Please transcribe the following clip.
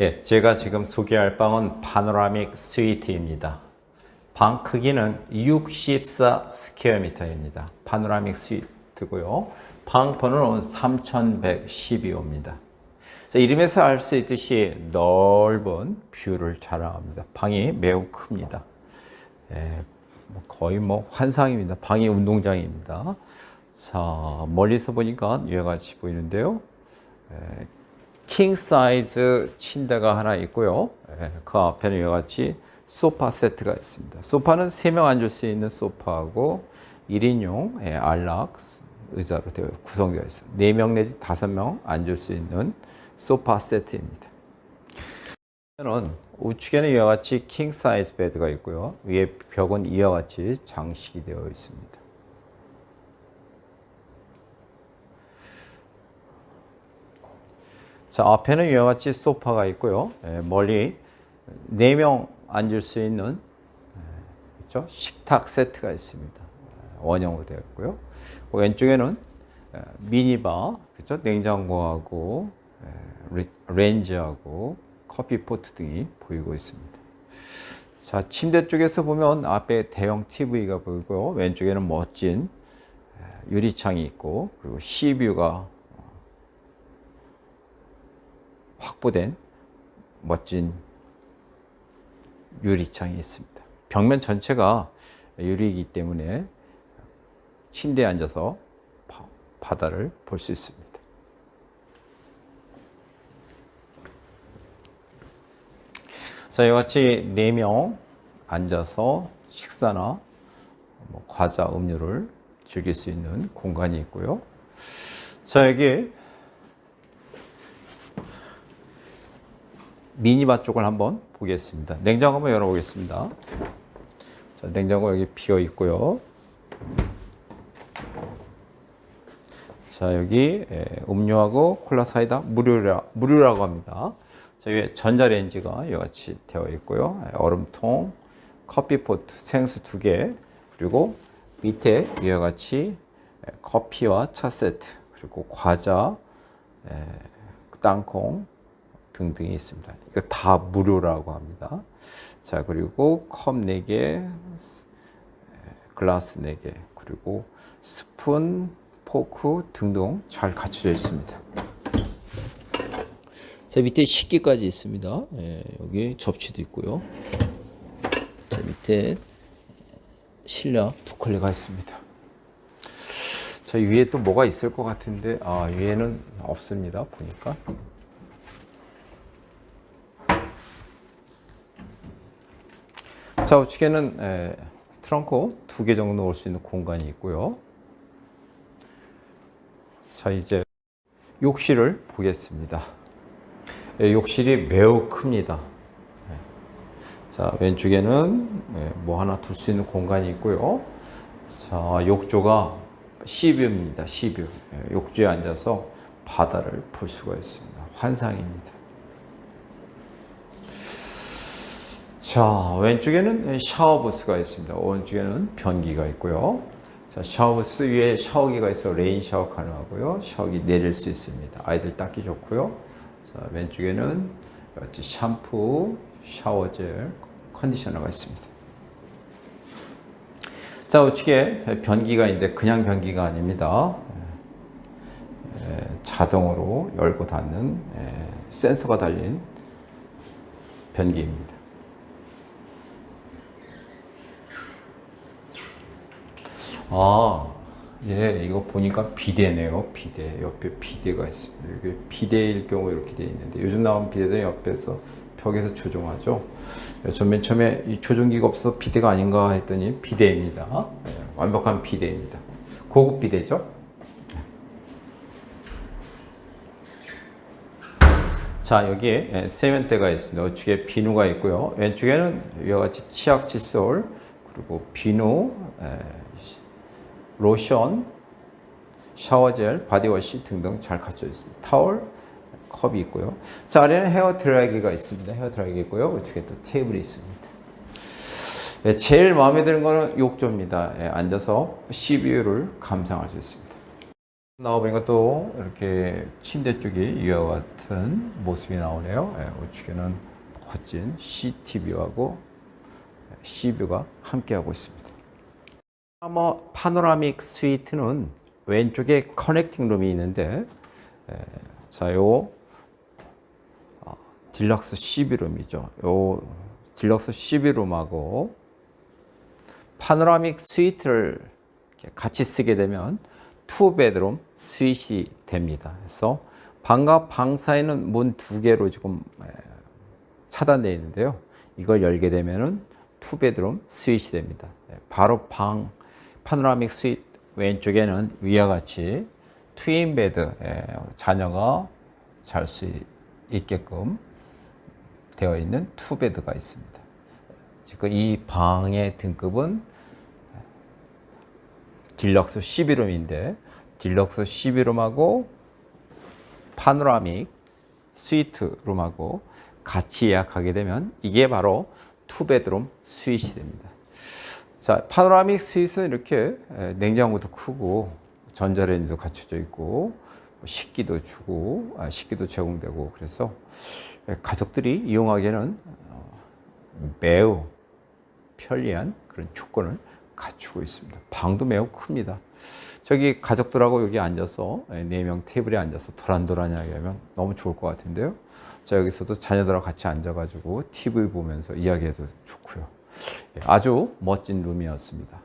예, 제가 지금 소개할 방은 파노라믹 스위트입니다. 방 크기는 64 스퀘어미터입니다. 파노라믹 스위트고요. 방 번호는 3112호입니다. 자, 이름에서 알 수 있듯이 넓은 뷰를 자랑합니다. 방이 매우 큽니다. 예, 뭐 거의 뭐 환상입니다. 방이 운동장입니다. 자, 멀리서 보니까 이와 같이 보이는데요. 예, 킹 사이즈 침대가 하나 있고요. 예, 그 앞에는 이와 같이 소파 세트가 있습니다. 소파는 3명 앉을 수 있는 소파하고 1인용 예, 안락 의자로 되어 구성되어 있습니다. 4명 내지 5명 앉을 수 있는 소파 세트입니다. 는 우측에는 이와 같이 킹 사이즈 베드가 있고요. 위에 벽은 이와 같이 장식이 되어 있습니다. 자, 앞에는 이와 같이 소파가 있고요. 예, 멀리 4명 앉을 수 있는 예, 그렇죠? 식탁 세트가 있습니다. 예, 원형으로 되어 있고요. 그 왼쪽에는 예, 미니바, 그렇죠? 냉장고하고 렌즈하고 커피 포트 등이 보이고 있습니다. 자, 침대 쪽에서 보면 앞에 대형 TV가 보이고요. 왼쪽에는 멋진 예, 유리창이 있고 그리고 시뷰가 확보된 멋진 유리창이 있습니다. 벽면 전체가 유리이기 때문에 침대에 앉아서 바- 바다를 볼 수 있습니다. 자, 이와 같이 4명 앉아서 식사나 뭐 과자, 음료를 즐길 수 있는 공간이 있고요. 자, 여기 미니바 쪽을 한번 보겠습니다. 냉장고 한번 열어보겠습니다. 자, 냉장고 여기 비어 있고요. 자, 여기 예, 음료하고 콜라 사이다 무료라, 무료라고 합니다. 자, 위에 전자레인지가 이와 같이 되어 있고요. 예, 얼음통, 커피포트, 생수 두 개, 그리고 밑에 이와 같이 예, 커피와 차 세트, 그리고 과자, 예, 땅콩, 등등이 있습니다. 이거 다 무료라고 합니다. 자, 그리고 컵 4개, 글라스 4개, 그리고 스푼, 포크 등등 잘 갖춰져 있습니다. 자, 밑에 식기까지 있습니다. 예, 여기 접시도 있고요. 자, 밑에 실력 두 컬레가 있습니다. 자, 위에 또 뭐가 있을 것 같은데, 아, 위에는 없습니다. 보니까. 자, 우측에는 에, 트렁크 두 개 정도 넣을 수 있는 공간이 있고요. 자, 이제 욕실을 보겠습니다. 예, 욕실이 매우 큽니다. 예. 자, 왼쪽에는 예, 뭐 하나 둘 수 있는 공간이 있고요. 자, 욕조가 시뷰입니다. 시뷰. 예, 욕조에 앉아서 바다를 볼 수가 있습니다. 환상입니다. 자, 왼쪽에는 샤워부스가 있습니다. 오른쪽에는 변기가 있고요. 자, 샤워부스 위에 샤워기가 있어 레인 샤워 가능하고요. 샤워기 내릴 수 있습니다. 아이들 닦기 좋고요. 자, 왼쪽에는 샴푸, 샤워젤, 컨디셔너가 있습니다. 자, 우측에 변기가 있는데 그냥 변기가 아닙니다. 에, 자동으로 열고 닫는 에, 센서가 달린 변기입니다. 아, 예, 이거 보니까 비대네요. 비대. 옆에 비대가 있습니다. 이게 비대일 경우 이렇게 돼 있는데 요즘 나온 비대는 옆에서 벽에서 조종하죠. 예, 전맨 처음에 이 조종기가 없어서 비대가 아닌가 했더니 비대입니다. 예, 완벽한 비대입니다. 고급 비대죠. 자, 여기에 예, 세면대가 있습니다. 우측에 비누가 있고요. 왼쪽에는 이와 같이 치약, 칫솔, 그리고 비누, 에, 로션, 샤워젤, 바디워시 등등 잘 갖춰져 있습니다. 타월, 컵이 있고요. 자, 아래는 헤어 드라이기가 있습니다. 헤어 드라이기 있고요. 우측에 또 테이블이 있습니다. 예, 제일 마음에 드는 거는 욕조입니다. 예, 앉아서 시뷰를 감상할 수 있습니다. 나와보니까 또 이렇게 침대 쪽이 이와 같은 모습이 나오네요. 예, 우측에는 멋진 CTV하고 C뷰가 함께하고 있습니다. 뭐 파노라믹 스위트는 왼쪽에 커넥팅 룸이 있는데 에, 자, 요 어, 딜럭스 C뷰룸이죠. 요 딜럭스 C뷰룸하고 파노라믹 스위트를 같이 쓰게 되면 투 베드룸 스윗이 됩니다. 그래서 방과 방 사이는 문 두 개로 지금 에, 차단되어 있는데요. 이걸 열게 되면은 투 베드룸 스윗이 됩니다. 네, 바로 방 파노라믹 스윗 왼쪽에는 위와 같이 트윈 베드 예, 자녀가 잘 수 있게끔 되어 있는 투 베드가 있습니다. 지금 이 방의 등급은 딜럭스 11룸인데 딜럭스 11룸하고 파노라믹 스위트 룸하고 같이 예약하게 되면 이게 바로 투베드룸 스윗이 됩니다. 자, 파노라믹 스윗은 이렇게 에, 냉장고도 크고 전자레인지도 갖춰져 있고 뭐 식기도 주고 아, 식기도 제공되고 그래서 에, 가족들이 이용하기에는 어, 매우 편리한 그런 조건을 갖추고 있습니다. 방도 매우 큽니다. 저기 가족들하고 여기 앉아서 네 명 테이블에 앉아서 도란도란 이야기하면 너무 좋을 것 같은데요. 자 여기서도 자녀들하고 같이 앉아가지고 TV 보면서 이야기해도 좋고요. 예, 아주 멋진 룸이었습니다.